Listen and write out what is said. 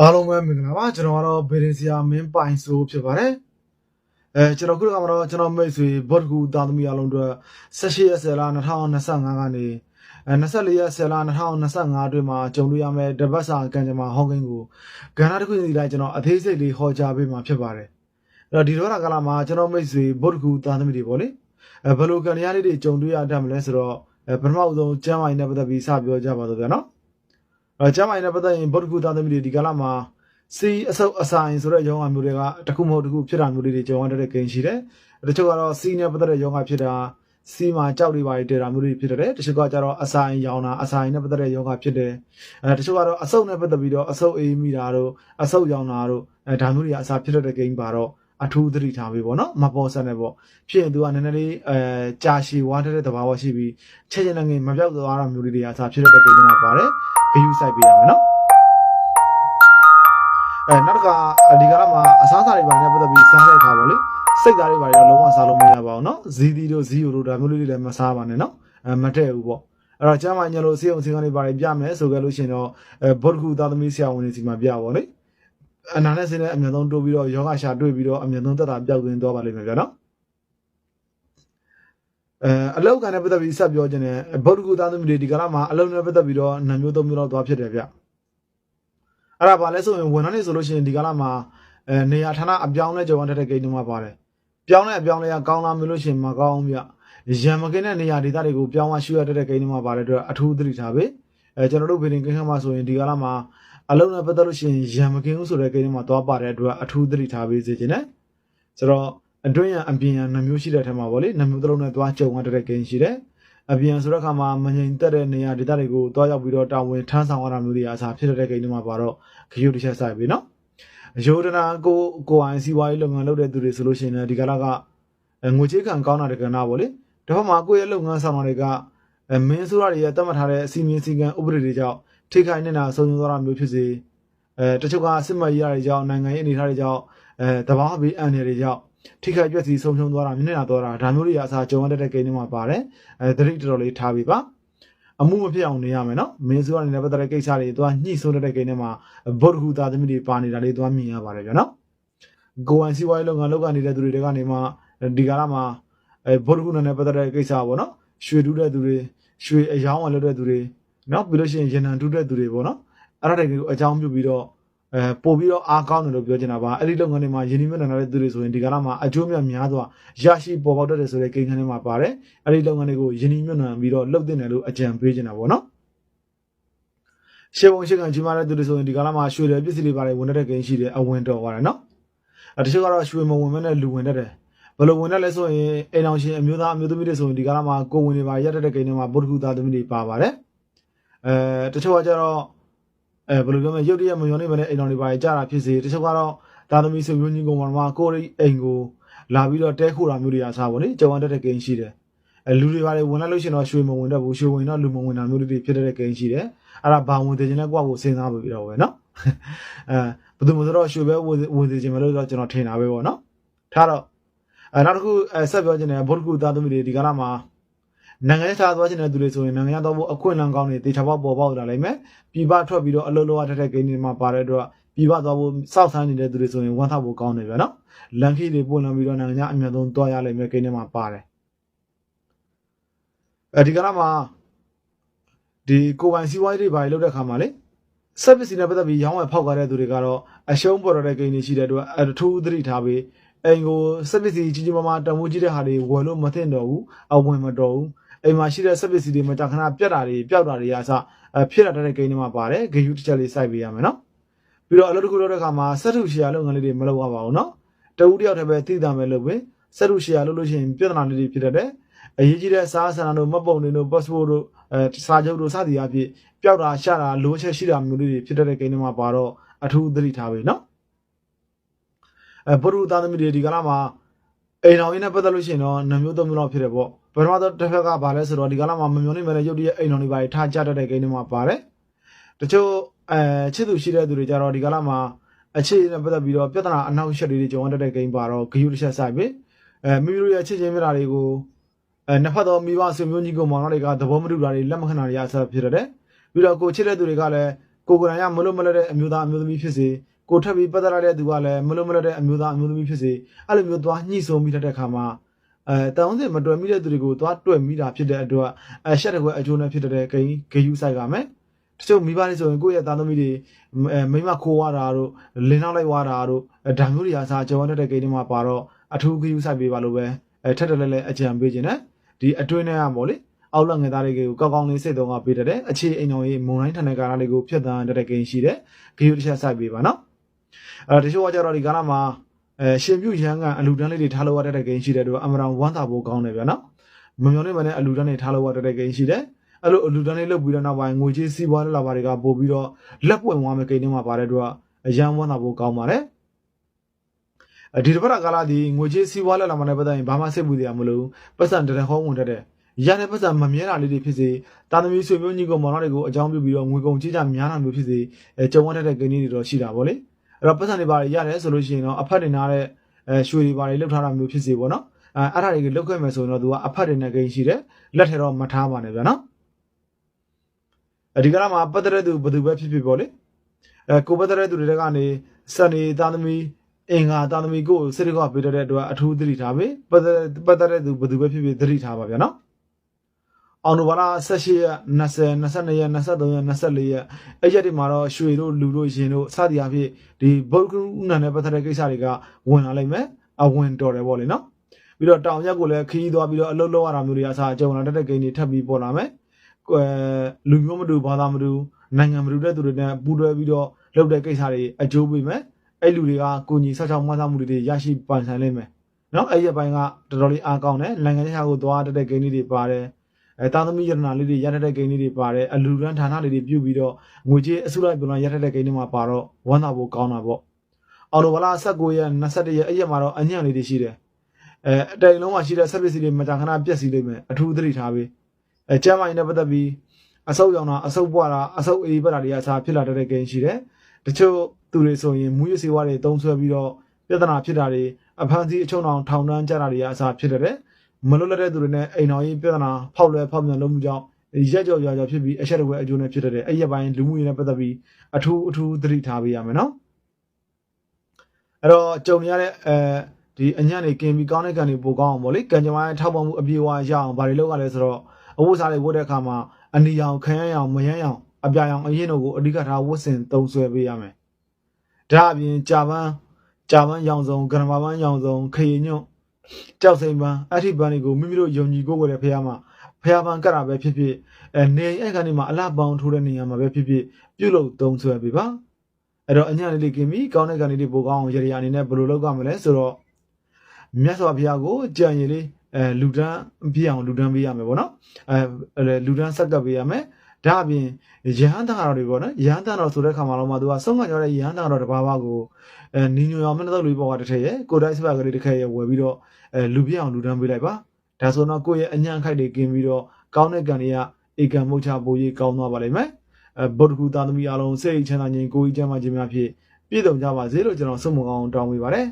အားလုံးပဲမင်္ဂလာပါကျွန်တော်ကတော့ဘေရင်စီယာမင်းပိုင်ဆိုဖြစ်ပါတယ်အဲကျွန်တော်ခုကမှတော့ကျွန်တော်မိတ်ဆွေဘော့ကူတာသမီအားလုံးအတွက်18ရက်10လ2025ကနေအဲ24ရက်10လ2025အတွင်းမှာကြုံတွေ့ရမယ့်တပတ်စာကံကြမ္မာဟောင်းကိန်းကိုကဏ္ဍတစ်ခုစီတိုင်းကျွန်တော်အသေးစိတ်လေးဟောကြားပေးမှာဖြစ်ပါတယ်အဲ့တော့ဒီတော့ကာလမှာကျွန်တော်မိတ်ဆွေဘော့ကူတာသမီတွေပေါ့လေအဲဘယ်လိုကံရလေးတွေကြုံတွေ့ရတတ်မလဲဆိုတော့အဲပထမအဆုံးကျမ်းမာရေးနဲ့ပတ်သက်ပြီးစပြောကြပါတော့ဗျာနော် အဲကျမ်းမာရေးနဲ့ပတ်သက်ရင်ဗုဒ္ဓကူသားသမီးတွေဒီကာလမှာစီအဆုပ်အဆိုင်ဆိုတဲ့ယောဂမျိုးတွေကတစ်ခုမဟုတ်တစ်ခုဖြစ်တာမျိုးတွေကြုံရတဲ့ကိန်းရှိတယ်။တချို့ကတော့စီနဲ့ပတ်သက်တဲ့ယောဂဖြစ်တာစီမှာကြောက်တွေပါတွေတာမျိုးတွေဖြစ်တယ်။တချို့ကကျတော့အဆိုင်ရောင်တာအဆိုင်နဲ့ပတ်သက်တဲ့ယောဂဖြစ်တယ်။အဲတချို့ကတော့အဆုပ်နဲ့ပတ်သက်ပြီးတော့အဆုပ်အေးမိတာတို့အဆုပ်ရောင်တာတို့အဲဒါမျိုးတွေကအစာဖြစ်တဲ့ကိန်းပါတော့အထူးသတိထားပေးပေါ့နော်မပေါ်ဆက်နဲ့ပေါ့ဖြစ်ရင်သူကနည်းနည်းလေးအဲကြာရှည်ဝါတဲ့သဘာဝရှိပြီးချက်ချင်းလည်းငယ်မပြောက်သွားတာမျိုးတွေအစာဖြစ်တဲ့ကိန်းတွေမှာပါတယ် ဂယူဆိုင်ပေးရမယ်နော်အဲနောက်တစ်ခါဒီကရမှာအစားအစာတွေပါနဲ့ပတ်သက်ပြီးစားတဲ့အခါပေါ့လေစိတ်သားတွေပါတော့လုံးဝစားလို့မရပါဘူးနော်ဇီးသီးတို့ဇီးယိုတို့ဒါမျိုးလေးတွေလည်းမစားပါနဲ့နော်အဲမတည့်ဘူးပေါ့အဲ့တော့ကျမ်းမာညလို့စေအောင်စေကောင်းတွေပါပြမယ်ဆိုကြလို့ရှိရင်တော့အဲဘော့ဒ်ကူသားသမီးဆရာဝန်တွေစီမှာပြပါလေအနာနဲ့စင်းနဲ့အမြန်ဆုံးတိုးပြီးတော့ယောဂရှာတွေ့ပြီးတော့အမြန်ဆုံးတက်တာပျောက်သွင်းသွားပါလိမ့်မယ်ဗျာနော် အဲအလောက်ကန်နဲ့ပတ်သက်ပြီးဆက်ပြောခြင်းနဲ့ဗုဒ္ဓကူသားသမီးတွေဒီကလာမှာအလောက်နဲ့ပတ်သက်ပြီးတော့နာမျိုးသုံးမျိုးလောက်သွားဖြစ်တယ်ဗျအဲ့ဒါဘာလဲဆိုရင်ဝန်ထမ်းတွေဆိုလို့ရှိရင်ဒီကလာမှာအဲနေရာဌာနအပြောင်းလဲကြောင်းတဲ့ကိန်းတွေမှာပါတယ်ပြောင်းလဲအပြောင်းလဲကကောင်းလာမျိုးလို့ရှိရင်မကောင်းဗျရံမကင်းတဲ့နေရာဒေသတွေကိုပြောင်းသွားရှူရတဲ့ကိန်းတွေမှာပါတယ်အတွက်အထူးသတိထားပေးအဲကျွန်တော်တို့ဗီဒီယိုကိန်းခန်းမှာဆိုရင်ဒီကလာမှာအလုံးနဲ့ပတ်သက်လို့ရှိရင်ရံမကင်းဘူးဆိုတဲ့ကိန်းတွေမှာသွားပါတဲ့အတွက်အထူးသတိထားပေးစေချင်တယ်ဆိုတော့ အတွင်းရန်အပြင်ရန်နှမျိုးရှိတဲ့ထဲမှာဗောလေနှမျိုးတစ်လုံးနဲ့သွားကြုံရတဲ့ကိန်းရှိတယ်အပြင်ဆိုတဲ့အခါမှာမငြိမ်သက်တဲ့နေရာဒေသတွေကိုတွားရောက်ပြီးတော့တာဝန်ထမ်းဆောင်ရတာမျိုးတွေအစားဖြစ်တဲ့ကိန်းတွေမှာပါတော့ခရုတစ်ချက်ဆိုင်ပြီနော်ယောဒနာကိုကိုအိုင်စီဝါရေးလုပ်ငန်းလုပ်တဲ့သူတွေဆိုလို့ရှိရင်လည်းဒီကလာကငွေချေးခံကောင်းတာတကနာပေါ့လေတစ်ဖက်မှာကိုယ့်ရဲ့လုပ်ငန်းဆောင်တာတွေကမင်းဆိုရတွေရဲ့တတ်မှတ်ထားတဲ့အစီအမင်းစည်းကမ်းဥပဒေတွေကြောင့်ထိခိုက်နေတာဆုံးရှုံးသွားတာမျိုးဖြစ်စေအဲတချို့ကစစ်မှတ်ရရတွေကြောင့်နိုင်ငံရေးအနေအထားတွေကြောင့်အဲတဘာဘေးအန်တွေတွေကြောင့် ထိခိုက်ပြည့်စည်ဆုံးရှုံးသွားတာမျက်နှာသွားတာဒါမျိုးတွေအစားကြုံရတဲ့ကိန်းတွေမှာပါတယ်အဲသတိတော်တော်လေးထားပြီးပါအမှုမဖြစ်အောင်နေရမယ်နော်မင်းစုကနေလည်းပတ်သက်တဲ့ကိစ္စတွေသွားညှိဆုံးတဲ့ကိန်းတွေမှာဗုဒ္ဓဟူသားသမီးတွေပါနေတာလေးသွားမြင်ရပါတယ်ဗျာနော်ကိုဝန်စီဝိုင်းလုပ်ငန်းလုပ်ကနေတဲ့သူတွေကနေမှဒီကာလမှာအဲဗုဒ္ဓဟူနဲ့ပတ်သက်တဲ့ကိစ္စပေါ့နော်ရွှေတူးတဲ့သူတွေရွှေအယောင်းဝယ်လုပ်တဲ့သူတွေနော်ပြီးလို့ရှိရင်ရန်နံတူးတဲ့သူတွေပေါ့နော်အဲ့ဒါတွေကိုအကြောင်းပြုပြီးတော့ အဲပို့ပြီးတော့အားကောင်းတယ်လို့ပြောချင်တာပါအဲ့ဒီလုပ်ငန်းတွေမှာယင်းနှိမ့်နေတဲ့သူတွေဆိုရင်ဒီကလာမှာအကျိုးမြတ်များစွာရရှိပေါ်ပေါက်တတ်တယ်ဆိုတဲ့ကိန်းဂန်းတွေမှာပါတယ်အဲ့ဒီလုပ်ငန်းတွေကိုယင်းနှိမ့်မြတ်ပြီးတော့လုပ်တင်တယ်လို့အကြံပေးချင်တာပေါ့နော်ရှေ့ဘုံရှေ့ကကြီးမားတဲ့သူတွေဆိုရင်ဒီကလာမှာရွှေတယ်ပစ္စည်းတွေပါတယ်ဝင်တဲ့ကိန်းရှိတယ်အဝင်တော်သွားတယ်နော်အဲတချို့ကတော့ရွှေမဝင်မဲ့နဲ့လူဝင်တတ်တယ်ဘယ်လိုဝင်တတ်လဲဆိုရင်အိမ်အောင်ရှင်အမျိုးသားအမျိုးသမီးတွေဆိုရင်ဒီကလာမှာကိုဝင်တွေပါရက်တဲ့ကိန်းတွေမှာဗုဒ္ဓဂုသားသမီးတွေပါပါတယ်အဲတချို့ကကျတော့ အဲဘယ်လိုပြောမလဲရုတ်တရက်မယုံနေမနဲ့အိမ်တော်တွေပါကြတာဖြစ်စေတချို့ကတော့သားသမီးဆွေမျိုးကြီးကောင်မှာကိုယ်အိမ်ကိုလာပြီးတော့တဲခိုတာမျိုးတွေအားစားပါလေကြောင်တက်တဲ့ကိန်းရှိတယ်အဲလူတွေပါလေဝင်လိုက်လို့ရှိရင်တော့ရွှေမဝင်တတ်ဘူးရွှေဝင်တော့လူမဝင်တာမျိုးတွေဖြစ်တဲ့ကိန်းရှိတယ်အဲ့ဒါဘာဝင်သေးခြင်းလဲကိုယ့်ကိုစဉ်းစားပြီးတော့ပဲเนาะအဲဘယ်သူမှဆိုတော့ရွှေပဲဝင်သေးခြင်းမလို့တော့ကျွန်တော်ထင်တာပဲပေါ့เนาะထားတော့အဲနောက်တစ်ခုအဲဆက်ပြောချင်တယ်ဗုဒ္ဓကူသားသမီးတွေဒီကလာမှာ နိုင်ငံခြားသွားချင်တဲ့သူတွေဆိုရင်နိုင်ငံတော်ဘုအခွင့်အလမ်းကောင်းတွေတေချာပေါက်ပေါ်ပေါက်လာလိမ့်မယ်ပြည်ပထွက်ပြီးတော့အလုပ်လုပ်ရတဲ့ကိန်းတွေမှာပါတဲ့အတွက်ပြည်ပသွားဖို့စောက်ဆန်းနေတဲ့သူတွေဆိုရင်ဝမ်းသာဖို့ကောင်းတယ်ဗျာနော်လန်ခီတွေပို့လာပြီးတော့နိုင်ငံခြားအမြတ်ဆုံးသွားရလိမ့်မယ်ကိန်းတွေမှာပါတယ်အဲဒီကနေ့မှာဒီကိုပိုင်စီးပွားရေးတွေဘာတွေလုပ်တဲ့ခါမှာလေဆက်ပစ္စည်းနဲ့ပတ်သက်ပြီးရောင်းဝယ်ဖောက်ကားတဲ့သူတွေကတော့အရှုံးပေါ်တဲ့ကိန်းတွေရှိတဲ့အတွက်အထူးသတိထားပြီးအိမ်ကိုဆက်ပစ္စည်းကြီးကြီးမားမားတန်ဖိုးကြီးတဲ့ဟာတွေဝယ်လို့မသင့်တော့ဘူးအဝင်မတော်ဘူး အိမ်မှာရှိတဲ့ဆက်ပစ္စည်းတွေမကြာခဏပြတ်တာတွေပျောက်တာတွေအစအဖြစ်လာတဲ့ကိန်းတွေမှာပါတယ်ဂယူတစ်ချက်လေးစိုက်ပေးရမယ်နော်ပြီးတော့အလုပ်တစ်ခုလုပ်တဲ့အခါမှာစက်ထုရှီယာလုပ်ငန်းလေးတွေမလုပ်ရပါဘူးနော်တဦးတယောက်တည်းပဲသိတာမယ်လို့ပဲစက်ထုရှီယာလုပ်လို့ရှိရင်ပြဿနာလေးတွေဖြစ်တတ်တယ်အရေးကြီးတဲ့စားဆန္ဒတို့မတ်ပုံတွေတို့ passport တို့အဲစာချုပ်တို့စသည်အဖြစ်ပျောက်တာရှာတာလိုချက်ရှိတာမျိုးလေးတွေဖြစ်တဲ့ကိန်းတွေမှာပါတော့အထူးသတိထားပေးနော်အဲဘုရုသားသမီးတွေဒီကလာမှာ အိမ်တော်ရင်းနဲ့ပတ်သက်လို့ရှိရင်တော့နှမျိုးသုံးမျိုးလောက်ဖြစ်တယ်ပေါ့ပထမတော့တစ်ဖက်ကဘာလဲဆိုတော့ဒီကလာမှာမမျောနေမဲ့ရုပ်တရက်အိမ်တော်တွေပါထားကြတတ်တဲ့ကိန်းတွေမှာပါတယ်တချို့အဲချစ်သူရှိတဲ့သူတွေကြတော့ဒီကလာမှာအခြေနဲ့ပတ်သက်ပြီးတော့ပြဿနာအနောက်ရှက်တွေကြုံရတဲ့ကိန်းပါတော့ဂယုတစ်ချက်ဆိုင်ပြီအဲမိမိတို့ရဲ့ချစ်ချင်းမြတ်တာတွေကိုအဲနှစ်ဖက်သောမိဘဆွေမျိုးကြီးကိုမောင်နှမတွေကသဘောမတူတာတွေလက်မခံတာတွေအဆဖြစ်တဲ့ပြီးတော့ကိုချစ်တဲ့သူတွေကလည်းကိုကိုယ်တိုင်ကမလို့မလဲတဲ့အမျိုးသားအမျိုးသမီးဖြစ်စေ ကိုထပ်ပြီးပတ်သက်ရတဲ့သူကလည်းမလို့မလဲတဲ့အမျိုးသားအမျိုးသမီးဖြစ်စေအဲ့လိုမျိုးသွားညှိဆုံးမိတတ်တဲ့ခါမှာအဲတောင်းစင်မတွေ့မိတဲ့သူတွေကိုသွားတွေ့မိတာဖြစ်တဲ့အတွက်အရှက်တကွယ်အကျိုးနဲ့ဖြစ်တဲ့ဂိမ်းဂေယူဆိုင်ပါမယ်တချို့မိဘတွေဆိုရင်ကိုယ့်ရဲ့သားသမီးတွေအဲမိမခိုးရတာတို့လင်းနောက်လိုက်ရတာတို့ဒါမျိုးတွေအစားကြောင်းတဲ့ဂိမ်းတွေမှာပါတော့အထူးဂေယူဆိုင်ပေးပါလို့ပဲအဲထက်တယ်လဲလဲအကြံပေးခြင်းနဲ့ဒီအတွင်းထဲကပေါ့လေအောက်လက်ငယ်သားတွေကိုကောက်ကောင်းလေးစိတ်တော့ကပေးတဲ့အခြေအိမ်တော်ကြီးမုံတိုင်းထန်တဲ့ကာလလေးကိုဖြတ်သန်းတဲ့ဂိမ်းရှိတဲ့ဂေယူတစ်ချက်ဆိုင်ပေးပါနော် အဲတချို့ကကြတော့ဒီကာလမှာအဲရှင်ပြုရန်ကအလူတန်းလေးတွေထားလို့ရတဲ့ဂိမ်းရှိတဲ့တို့အမရန်ဝမ်းသာဖို့ကောင်းတယ်ဗျာနော်မမျောနေမနဲ့အလူတန်းတွေထားလို့ရတဲ့ဂိမ်းရှိတယ်အဲ့လိုအလူတန်းလေးလုတ်ပြီးတော့နောက်ပိုင်းငွေကြေးစီးပွားလာပါတွေကပို့ပြီးတော့လက်ပွင့်သွားမယ်ဂိမ်းတွေမှာပါတဲ့တို့ကအရန်ဝမ်းသာဖို့ကောင်းပါတယ်ဒီတစ်ပတ်ကာလဒီငွေကြေးစီးပွားလက်လာမှလည်းပတ်သက်ရင်ဘာမှစိတ်ပူစရာမလိုဘူးပတ်စံတရဟောဝင်တတ်တဲ့ရတဲ့ပတ်စံမမြဲတာလေးတွေဖြစ်စေတာသမီဆွေမျိုးညီကောင်မောင်နှတွေကိုအကြောင်းပြုပြီးတော့ငွေကုန်ကြေးကြများတာမျိုးဖြစ်စေအဲကြုံရတဲ့ဂိမ်းတွေတော့ရှိတာဗောလေ အဲ့တော့ပတ်စံတွေပါရတယ်ဆိုလို့ရှိရင်တော့အဖက်တွေနားတဲ့အဲရွှေတွေပါတွေလောက်ထားတာမျိုးဖြစ်စေပေါ့နော်အဲအဲ့ဒါတွေကိုလောက်ခဲ့မယ်ဆိုရင်တော့သူကအဖက်တွေနဲ့ဂိမ်းရှိတယ်လက်ထဲတော့မထားပါနဲ့ဗျာနော်အဲဒီကရမှာပတ်သက်တဲ့သူဘယ်သူပဲဖြစ်ဖြစ်ပေါ့လေအဲကိုပတ်သက်တဲ့သူတွေကနေစနေသားသမီးအင်္ဂါသားသမီးကိုစိတ်ကပေးတဲ့အတွက်အထူးသတိထားပေးပတ်သက်ပတ်သက်တဲ့သူဘယ်သူပဲဖြစ်ဖြစ်သတိထားပါဗျာနော် အောင်နိုဘာလာ18ရက်20 22ရက်23ရက်24ရက်အဲ့ရက်တွေမှာတော့ရွှေတို့လူတို့ရင်တို့စသည်အဖြစ်ဒီဘုတ်ကူနန်နဲ့ပတ်သက်တဲ့ကိစ္စတွေကဝင်လာလိမ့်မယ်အဝင်တော်တယ်ပေါ့လေနော်ပြီးတော့တောင်ရက်ကိုလည်းခီးသွားပြီးတော့အလုပ်လုပ်ရတာမျိုးတွေအစားအကျုံလာတဲ့ဂိမ်းတွေထပ်ပြီးပေါ်လာမယ်အဲလူမျိုးမတူဘာသာမတူနိုင်ငံမတူတဲ့သူတွေနဲ့ပူးတွဲပြီးတော့လုပ်တဲ့ကိစ္စတွေအကျိုးပေးမယ်အဲ့လူတွေကကိုညီဆောက်ချောင်းမဆားမှုတွေရရှိပန်ဆန်လိမ့်မယ်နော်အဲ့ရပိုင်းကတော်တော်လေးအားကောင်းတယ်နိုင်ငံခြားကိုသွားတဲ့ဂိမ်းတွေပါတယ် အဲတာသမီရတနာလေးတွေရတဲ့ဂိမ်းလေးတွေပါတယ်အလူရန်ဌာနလေးတွေပြုတ်ပြီးတော့ငွေကြေးအစုလိုက်ပုံလိုက်ရတဲ့ဂိမ်းတွေမှာပါတော့ဝမ်းသာဖို့ကောင်းတာပေါ့အော်တိုဘလာ19ရက်21ရက်အဲ့ရက်မှာတော့အညံ့လေးတွေရှိတယ်အဲအတိုင်လုံးမှာရှိတဲ့ service တွေမကြာခဏပြက်စီလိမ့်မယ်အထူးသတိထားပေးအဲကျမ်းမိုင်းနဲ့ပတ်သက်ပြီးအဆုပ်ရောင်တာအဆုပ်ပွားတာအဆုပ်အေးပတ်တာတွေအစားဖြစ်လာတဲ့ဂိမ်းရှိတယ်တချို့သူတွေဆိုရင်မူရစေဝါတွေတုံးဆွဲပြီးတော့ပြဿနာဖြစ်တာတွေအဖမ်းဆီးအချုံအောင်ထောင်တန်းကြတာတွေအစားဖြစ်တဲ့ မလွတ်လပ်တဲ့သူတွေနဲ့အိမ်တော်ကြီးပြဿနာဖောက်လွယ်ဖောက်မြန်လုံးမှုကြောင့်ရက်ကြော်ရွာကြော်ဖြစ်ပြီးအချက်တကွဲအကျိုးနဲ့ဖြစ်တဲ့အဲ့ရပိုင်းလူမှုရေးနဲ့ပတ်သက်ပြီးအထူးအထူးသတိထားပေးရမယ်နော်အဲ့တော့ကြုံရတဲ့အဲဒီအညံ့နေกินပြီးကောင်းတဲ့ကံတွေပိုကောင်းအောင်ဗောလေကံကြမ္မာထောက်ပံ့မှုအပြေအဝရအောင်ဘာတွေလုပ်ရလဲဆိုတော့အဝတ်စားတွေဝတ်တဲ့အခါမှာအနီရောင်ခရမ်းရောင်မယမ်းရောင်အပြာရောင်အရင်တို့ကိုအဓိကထားဝတ်ဆင်သုံးဆွဲပေးရမယ်ဒါအပြင်ကြာပန်းကြာပန်းရောင်စုံဂရမပန်းရောင်စုံခရီညွန့် ကြောက်စိမ်ပန်းအထိပန်းတွေကိုမိမိတို့ယုံကြည်ကိုယ်ကိုယ်တဲ့ဖះမှာဖះပန်းကတ်တာပဲဖြစ်ဖြစ်အဲနေအဲ့ကနေမှာအလှပေါင်းထိုးတဲ့နေရာမှာပဲဖြစ်ဖြစ်ပြုတ်လို့သုံးဆွဲပေးပါအဲ့တော့အညာလေးလေးกินပြီးကောင်းတဲ့ကန်လေးတွေပိုကောင်းအောင်ရရအနေနဲ့ဘယ်လိုလုပ်ကြမလဲဆိုတော့မြတ်စွာဘုရားကိုကြံရည်လေးအဲလူတန်းပြည့်အောင်လူတန်းပေးရမယ်ပေါ့နော်အဲလူတန်းဆက်ကပ်ပေးရမယ် ဒါအပြင်ရဟန်းတန်တော်တွေပေါ့နော်ရဟန်းတန်တော်ဆိုတဲ့ခါမှာတော့မှသူကဆုံးခံရတဲ့ရဟန်းတန်တော်တစ်ပါးပါးကိုအဲနီညိုအောင်မနှုတ်လေးပေါ်ကတစ်ထည့်ရဲ့ကိုတိုင်းစပါကလေးတစ်ခက်ရဲ့ဝယ်ပြီးတော့အဲလူပြည့်အောင်လူတန်းပေးလိုက်ပါဒါဆိုတော့ကိုယ့်ရဲ့အညံ့ခိုက်တွေกินပြီးတော့ကောင်းတဲ့ကံတွေကဧကံမုတ်ချပိုးကြီးကောင်းသွားပါလိမ့်မယ်အဲဗုဒ္ဓဂူသားသမီးအားလုံးစိတ်ချမ်းသာခြင်းကိုယ်ကြီးချမ်းသာခြင်းများဖြင့်ပြည့်စုံကြပါစေလို့ကျွန်တော်ဆုမွန်ကောင်းတောင်းပေးပါတယ်